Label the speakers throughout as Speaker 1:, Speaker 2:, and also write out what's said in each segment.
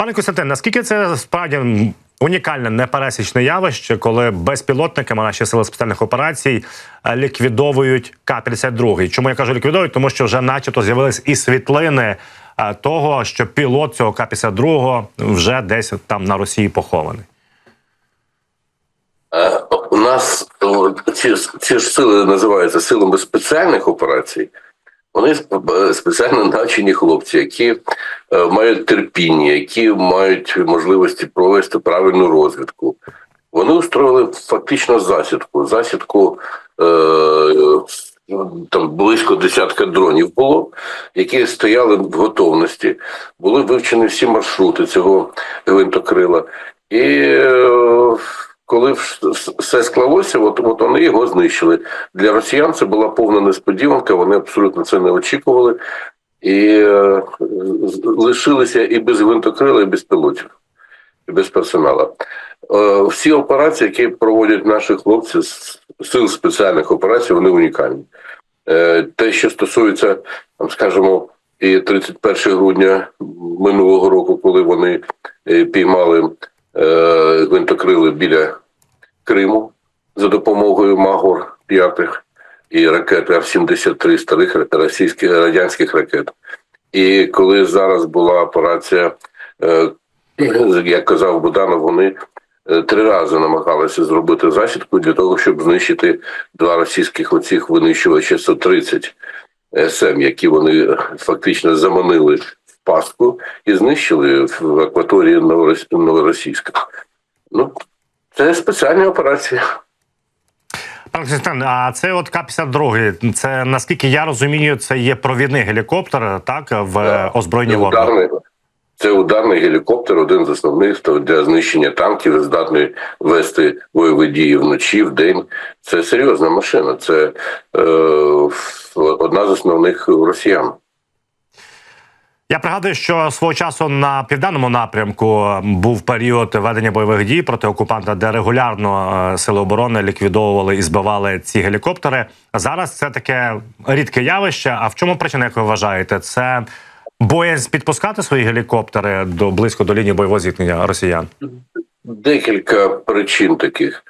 Speaker 1: Пане Костянтин, наскільки це справді унікальне непересічне явище, коли безпілотниками наші сили спеціальних операцій е, ліквідовують К-52? Чому я кажу ліквідовують? Тому що вже начебто з'явились і світлини е, того, що пілот цього К-52 вже десь там на Росії похований.
Speaker 2: Е, У нас ці, ці ж сили називаються силами спеціальних операцій. Вони спеціально навчені хлопці, які е, мають терпіння, які мають можливості провести правильну розвідку. Вони устроїли фактично засідку. Засідку е, там близько десятка дронів було, які стояли в готовності. Були вивчені всі маршрути цього гвинтокрила. І е, коли вс- вс- все склалося, от, от вони його знищили. Для росіян це була повна несподіванка, вони абсолютно це не очікували. І е, лишилися і без гвинтокрила, і без пілотів, і без персоналу. Е, всі операції, які проводять наші хлопці з сил спеціальних операцій, вони унікальні. Е, те, що стосується, там, скажімо, і 31 грудня минулого року, коли вони е, піймали е, гвинтокрили біля Криму за допомогою Магор 5 і ракет Р-73 старих російських радянських ракет. І коли зараз була операція, е, як казав Буданов, вони е, три рази намагалися зробити засідку для того, щоб знищити два російських оцих винищувача 130 СМ, які вони фактично заманили в пастку і знищили в акваторії Новорос- Новоросійська. Ну, це спеціальні операції.
Speaker 1: Пане Костянтин, а це от К-52, це наскільки я розумію, це є провідний гелікоптер, так в
Speaker 2: Да.
Speaker 1: озброєнні
Speaker 2: ударний, це ударний гелікоптер, один з основних для знищення танків, здатний вести бойові дії вночі, в день. Це серйозна машина. Це е, одна з основних росіян.
Speaker 1: Я пригадую, що свого часу на південному напрямку був період ведення бойових дій проти окупанта, де регулярно е, сили оборони ліквідовували і збивали ці гелікоптери. Зараз це таке рідке явище. А в чому причина, як ви вважаєте? Це боязнь підпускати свої гелікоптери до близько до лінії бойового зіткнення росіян?
Speaker 2: Декілька причин таких.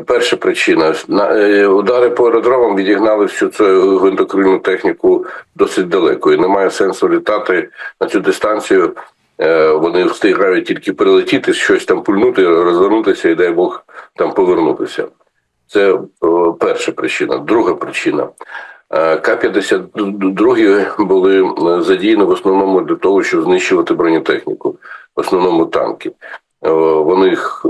Speaker 2: Перша причина е, удари по аеродромам відігнали всю цю гвинтокрильну техніку досить далеко, і немає сенсу літати на цю дистанцію. Е, Вони встигають тільки прилетіти, щось там пульнути, розвернутися і дай Бог там повернутися. Це е, перша причина. Друга причина. Е, К-52 були задіяні в основному для того, щоб знищувати бронетехніку, в основному танки. Вони їх,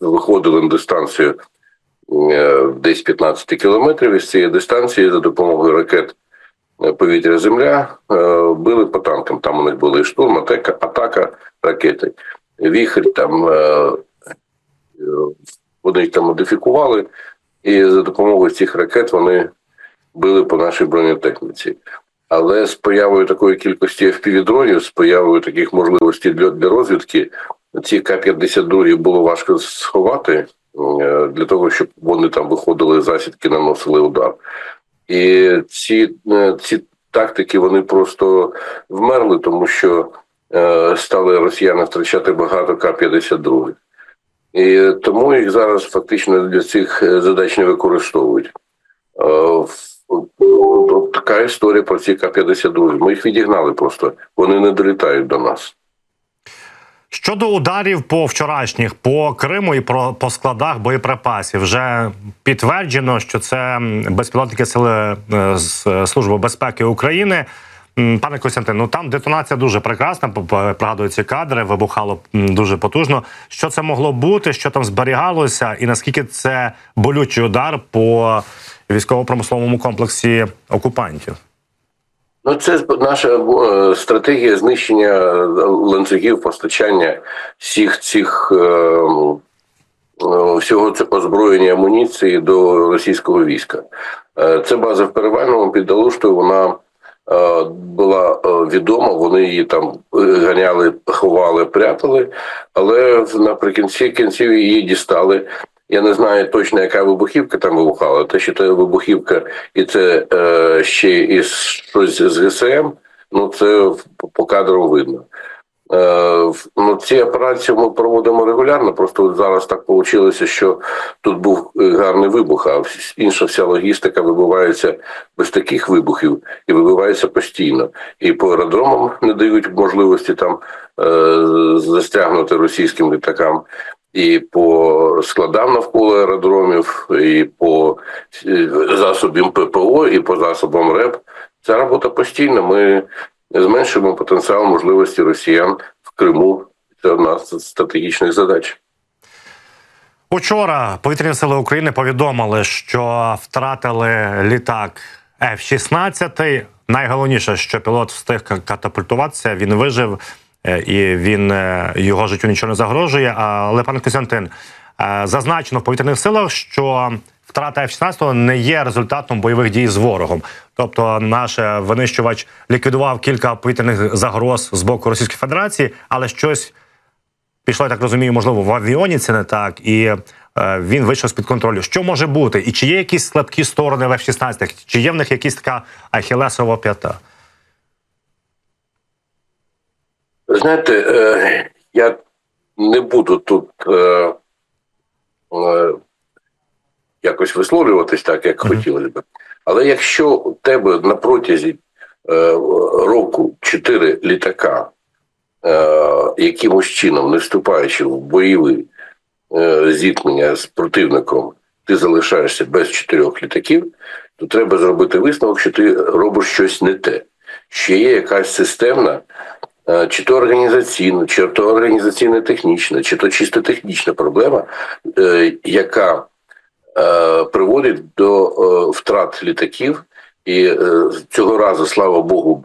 Speaker 2: виходили на дистанцію е, десь 15 кілометрів. Із цієї дистанції за допомогою ракет е, повітря-земля е, били по танкам. Там у них були штурм, атака, атака ракети. Віхрь там вони там модифікували, і за допомогою цих ракет вони били по нашій бронетехніці. Але з появою такої кількості FPV-дронів, з появою таких можливостей для, для розвідки, ці К-52 було важко сховати е, для того, щоб вони там виходили засідки, наносили удар. І ці, е, ці тактики вони просто вмерли, тому що е, стали росіяни втрачати багато К-52. І тому їх зараз фактично для цих задач не використовують. Така історія про ці К-52. Ми їх відігнали просто. Вони не долітають до нас.
Speaker 1: Щодо ударів по вчорашніх по Криму і про по складах боєприпасів, вже підтверджено, що це безпілотники сили е, з служби безпеки України. Пане Костянтин, ну там детонація дуже прекрасна. Пригадую ці кадри, вибухало дуже потужно. Що це могло бути? Що там зберігалося, і наскільки це болючий удар по військово-промисловому комплексі окупантів?
Speaker 2: Ну, це наша е, стратегія знищення е, ланцюгів постачання всіх цих е, всього цього озброєння амуніції до російського війська. Це база в Перевальному під вона була відома, вони її там ганяли, ховали, прятали, але наприкінці кінців її дістали. Я не знаю точно, яка вибухівка там вибухала. Те, що це вибухівка, і це е, ще і щось з ГСМ, ну це по- кадру видно. Е, ну, ці операції ми проводимо регулярно. Просто зараз так вийшло, що тут був гарний вибух, а інша вся логістика вибивається без таких вибухів і вибивається постійно. І по аеродромам не дають можливості там е, застрягнути російським літакам. І по складам навколо аеродромів, і по е, засобам ППО, і по засобам РЕП. Ця робота постійна. Ми зменшуємо потенціал можливості росіян в Криму. Це одна з стратегічних задач.
Speaker 1: Учора повітряні сили України повідомили, що втратили літак F-16. Найголовніше, що пілот встиг катапультуватися, він вижив і він е, його життю нічого не загрожує. Але пане Костянтин, е, зазначено в повітряних силах, що втрата F-16 не є результатом бойових дій з ворогом. Тобто, наш е, винищувач ліквідував кілька повітряних загроз з боку Російської Федерації, але щось пішло, я так розумію, можливо, в авіоніці не так, і е, він вийшов з під контролю. Що може бути? І чи є якісь слабкі сторони в F-16? Чи є в них якась така ахілесова п'ята?
Speaker 2: Ви Знаєте, е, я не буду тут е, е, якось висловлюватись так, як хотілося б. Але якщо у тебе на протязі року чотири літака, якимось чином, не вступаючи в бойові зіткнення з противником, ти залишаєшся без чотирьох літаків, то треба зробити висновок, що ти робиш щось не те. Ще є якась системна чи то організаційна, чи то організаційно-технічна, чи то чисто технічна проблема, е, яка е, приводить до е, втрат літаків. І цього разу, слава Богу,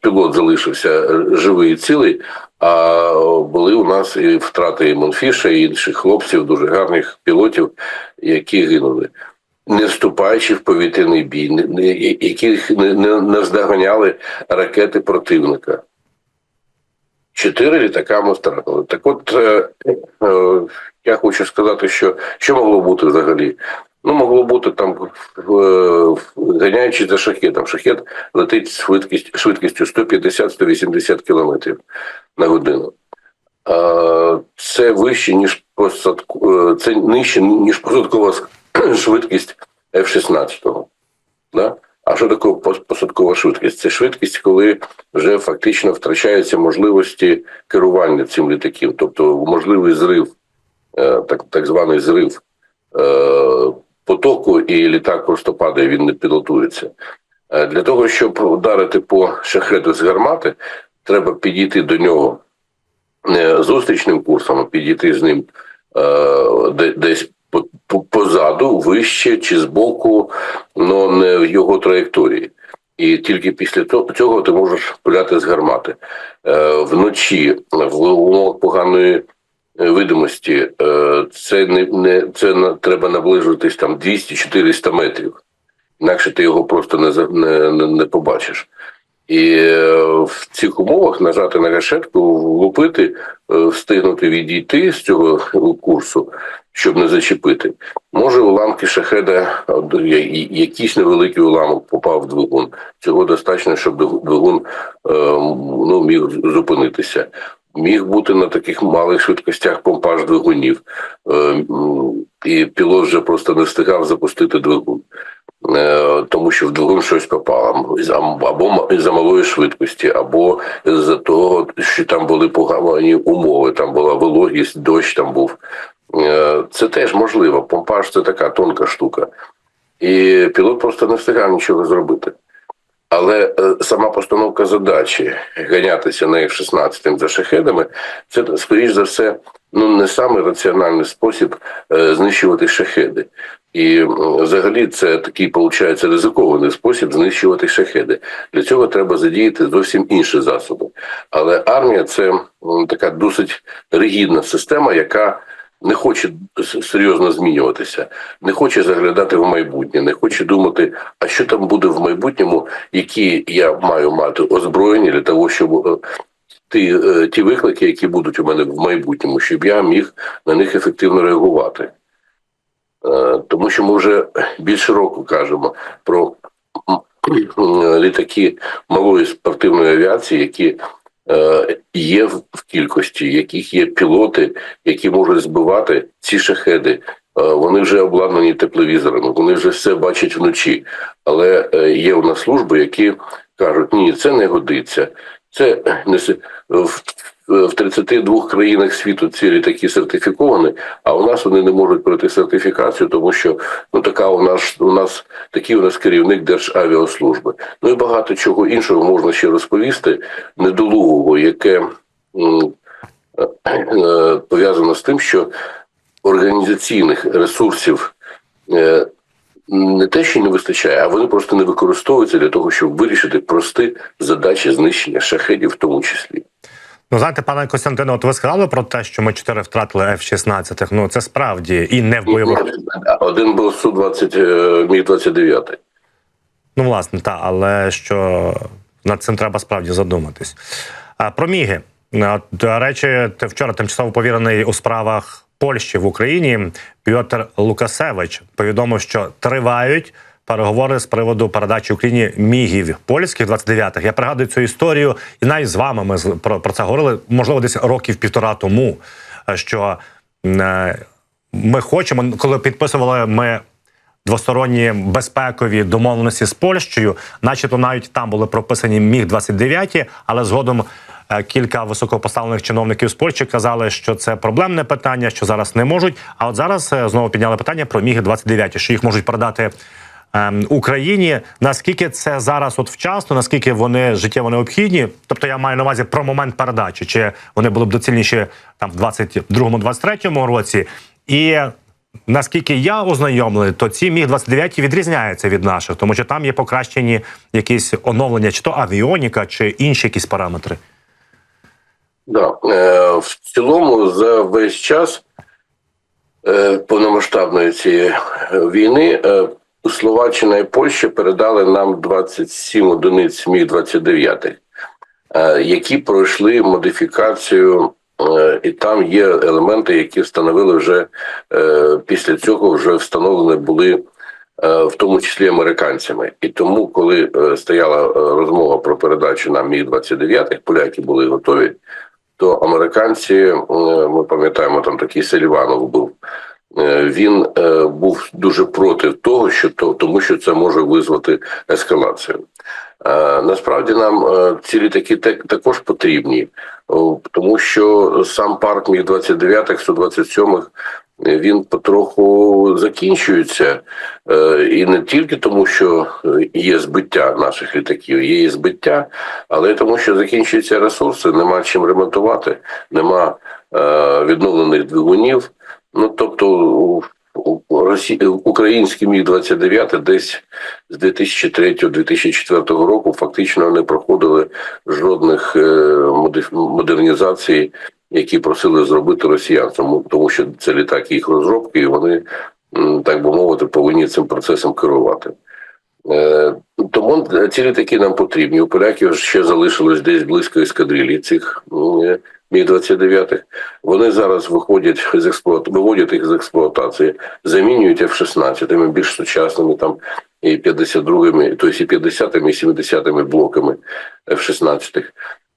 Speaker 2: пілот залишився живий і цілий. А були у нас і втрати і Монфіша, і інших хлопців, дуже гарних пілотів, які гинули, не вступаючи в повітряний бій, яких не, не, не здоганяли ракети противника. Чотири літака ми втратили. Так от е, е, я хочу сказати, що що могло бути взагалі? Ну, могло бути там, е, ганяючи за шахетом. Шахет летить швидкість, швидкістю 150-180 км на годину. Це вище, ніж посадку, це нижче, ніж посадкова швидкість F-16. Да? А що таке посадкова швидкість? Це швидкість, коли вже фактично втрачаються можливості керування цим літаком, тобто можливий зрив, е, так, так званий зрив е, потоку, і літак просто падає, він не пілотується. Е, Для того, щоб ударити по шахеду з гармати, треба підійти до нього не зустрічним курсом, а підійти з ним десь позаду, вище чи збоку, але не в його траєкторії. І тільки після цього ти можеш пуляти з гармати. Е, вночі в умовах поганої е, видимості е, це не, не це треба наближуватись там 200-400 метрів. Інакше ти його просто не, не, не, побачиш. І в цих умовах нажати на гашетку, влупити, встигнути відійти з цього курсу, щоб не зачепити. Може, уламки шахеда, якийсь невеликий уламок попав в двигун. Цього достатньо, щоб двигун е, ну, міг зупинитися. Міг бути на таких малих швидкостях помпаж двигунів, Е, і пілот вже просто не встигав запустити двигун. Е, тому що в двигун щось попало або із-за малої швидкості, або з-за того, що там були погані умови, там була вологість, дощ там був. Е, Це теж можливо. Помпаж це така тонка штука. І пілот просто не встигав нічого зробити. Але е, сама постановка задачі ганятися на F-16 за шахедами, це скоріш за все ну не самий раціональний спосіб знищувати шахеди. І взагалі це такий, виходить, ризикований спосіб знищувати шахеди. Для цього треба задіяти зовсім інші засоби. Але армія це така досить ригідна система, яка не хоче серйозно змінюватися, не хоче заглядати в майбутнє, не хоче думати, а що там буде в майбутньому, які я маю мати озброєння для того, щоб е, ті, е, ті виклики, які будуть у мене в майбутньому, щоб я міг на них ефективно реагувати. Е, Тому що ми вже більше року кажемо про літаки малої спортивної авіації, які е, є в кількості, яких є пілоти, які можуть збивати ці шахеди. Е, Вони вже обладнані тепловізорами, вони вже все бачать вночі. Але є у нас служби, які кажуть, ні, це не годиться. Це не в, в 32 країнах світу ці літаки сертифіковані, а у нас вони не можуть пройти сертифікацію, тому що ну така у нас у нас такий у нас керівник Державіаслужби. Ну і багато чого іншого можна ще розповісти недолугого, яке е, е, пов'язано з тим, що організаційних ресурсів е, не те, що не вистачає, а вони просто не використовуються для того, щоб вирішити прості задачі знищення шахедів, в тому числі.
Speaker 1: Ну, знаєте, пане Костянтине, от ви сказали про те, що ми чотири втратили F-16. Ну це справді і не в бойових.
Speaker 2: Один був су 20 міг 29
Speaker 1: Ну, власне, так, але що над цим треба справді задуматись. А про міги. До речі, вчора тимчасово повірений у справах Польщі в Україні Пьотр Лукасевич повідомив, що тривають переговори з приводу передачі Україні мігів польських 29-х. Я пригадую цю історію, і навіть з вами ми про, про це говорили, можливо, десь років півтора тому. е, Що е, ми хочемо, коли підписували ми двосторонні безпекові домовленості з Польщею, начебто навіть там були прописані міг 29 але згодом е, кілька високопоставлених чиновників з Польщі казали, що це проблемне питання, що зараз не можуть. А от зараз знову підняли питання про міги 29 що їх можуть передати. Ем, Україні наскільки це зараз от вчасно, наскільки вони життєво необхідні? Тобто я маю на увазі про момент передачі, чи вони були б доцільніші там в 22-23 році, і Наскільки я ознайомлений, то ці міг 29 відрізняються від наших, тому що там є покращені якісь оновлення, чи то авіоніка, чи інші якісь параметри.
Speaker 2: Да. Е, в цілому за весь час е, повномасштабної цієї війни е, Словаччина і Польща передали нам 27 одиниць міг 29 е, які пройшли модифікацію, е, і там є елементи, які встановили вже е, після цього вже встановлені були. В тому числі американцями, і тому, коли стояла розмова про передачу нам міг 29 поляки були готові то американці, ми пам'ятаємо, там такий Селіванов був. Е, Він е, був дуже проти того, що то тому, що це може визвати ескалацію. Е, Насправді нам ці літаки також потрібні, тому що сам парк міг 29-х, 127-х, е, він потроху закінчується, і не тільки тому, що є збиття наших літаків, є і збиття, але й тому, що закінчуються ресурси, нема чим ремонтувати, нема відновлених двигунів. Ну тобто у- у- Росі... український міг 29 десь з 2003-2004 року фактично не проходили жодних е, модернізацій, які просили зробити росіян, тому, тому що це літаки їх розробки, і вони, так би мовити, повинні цим процесом керувати. Е, Тому ці літаки нам потрібні. У поляків ще залишилось десь близько ескадрилі цих міг 29 Вони зараз виходять з експлуат... виводять їх з експлуатації, замінюють F-16 більш сучасними там і 52-ми, тобто і 50-ми, і 70-ми блоками F-16.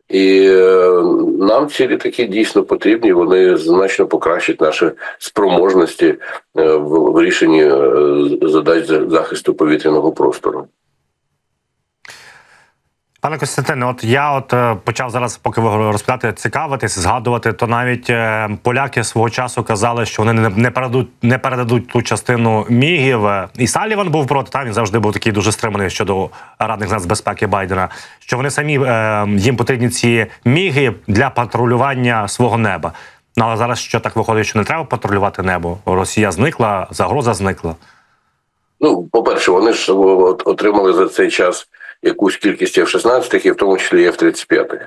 Speaker 2: І е, нам ці літаки дійсно потрібні. Вони значно покращать наші спроможності е, в, рішенні е, задач захисту повітряного простору.
Speaker 1: Пане Костянтине, от я от е, почав зараз, поки ви розповідати, цікавитись, згадувати, то навіть е, поляки свого часу казали, що вони не, передадуть не передадуть ту частину мігів. Е, І Саліван був проти. Та він завжди був такий дуже стриманий щодо радних нацбезпеки Байдена. Що вони самі їм потрібні ці міги для патрулювання свого неба. Ну але зараз що так виходить, що не треба патрулювати небо? Росія зникла, загроза зникла.
Speaker 2: Ну, по-перше, вони ж от, отримали за цей час якусь кількість F-16, і в тому числі F-35.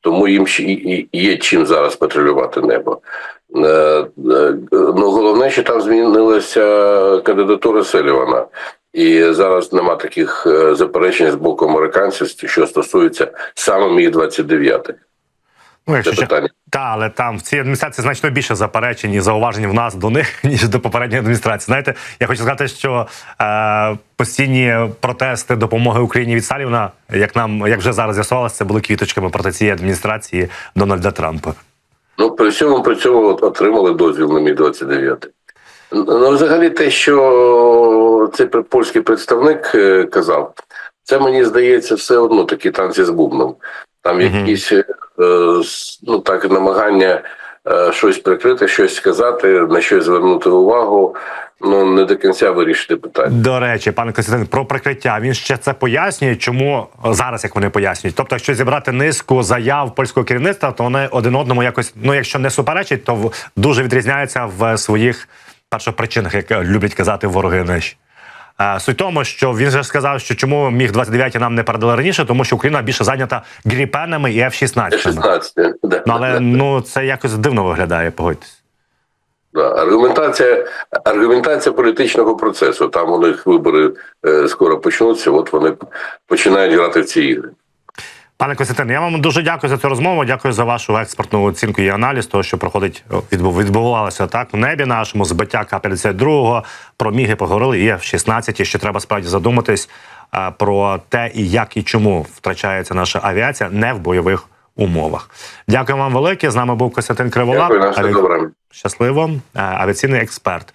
Speaker 2: Тому їм є чим зараз патрулювати небо. Е, е, Ну, головне, що там змінилася кандидатура Селівана. І зараз нема таких е, заперечень з боку американців, що стосується саме міг 29
Speaker 1: Ну, якщо ще- Та, але там в цій адміністрації значно більше заперечень і зауважень в нас до них, ніж до попередньої адміністрації. Знаєте, я хочу сказати, що е, постійні протести допомоги Україні від Салівна, як нам як вже зараз з'ясувалося, це були квіточками проти цієї адміністрації Дональда Трампа.
Speaker 2: Ну, при цьому при цьому от отримали дозвіл на міг 29 Ну, взагалі, те, що цей польський представник е, казав, це мені здається все одно такі танці з бубном. Там якісь е, ну так намагання е, щось прикрити, щось сказати, на щось звернути увагу. Ну не до кінця вирішити питання.
Speaker 1: До речі, пане Костянтин, про прикриття. Він ще це пояснює, чому зараз як вони пояснюють. Тобто, якщо зібрати низку заяв польського керівництва, то вони один одному якось, ну якщо не суперечать, то дуже відрізняються в своїх першопричинах, як люблять казати вороги наші. Суть тому, що він же сказав, що чому міг 29 нам не передали раніше, тому що Україна більше зайнята гріпенами і F-16.
Speaker 2: 16. Да,
Speaker 1: Ну але ну це якось дивно виглядає, погодьтесь.
Speaker 2: да. Аргументація, аргументація політичного процесу. Там у них вибори е, скоро почнуться. От вони починають грати в ці ігри.
Speaker 1: Пане Костянтине, я вам дуже дякую за цю розмову. Дякую за вашу експертну оцінку і аналіз того, що проходить відбув- відбувалося так в небі нашому збиття К-52, про міги поговорили. І F-16, і ще треба справді задуматись а, про те, і як і чому втрачається наша авіація не в бойових умовах. Дякую вам велике. З нами був Костянтин Криволап.
Speaker 2: Дякую,
Speaker 1: аві-. Щасливо, Е, авіаційний експерт.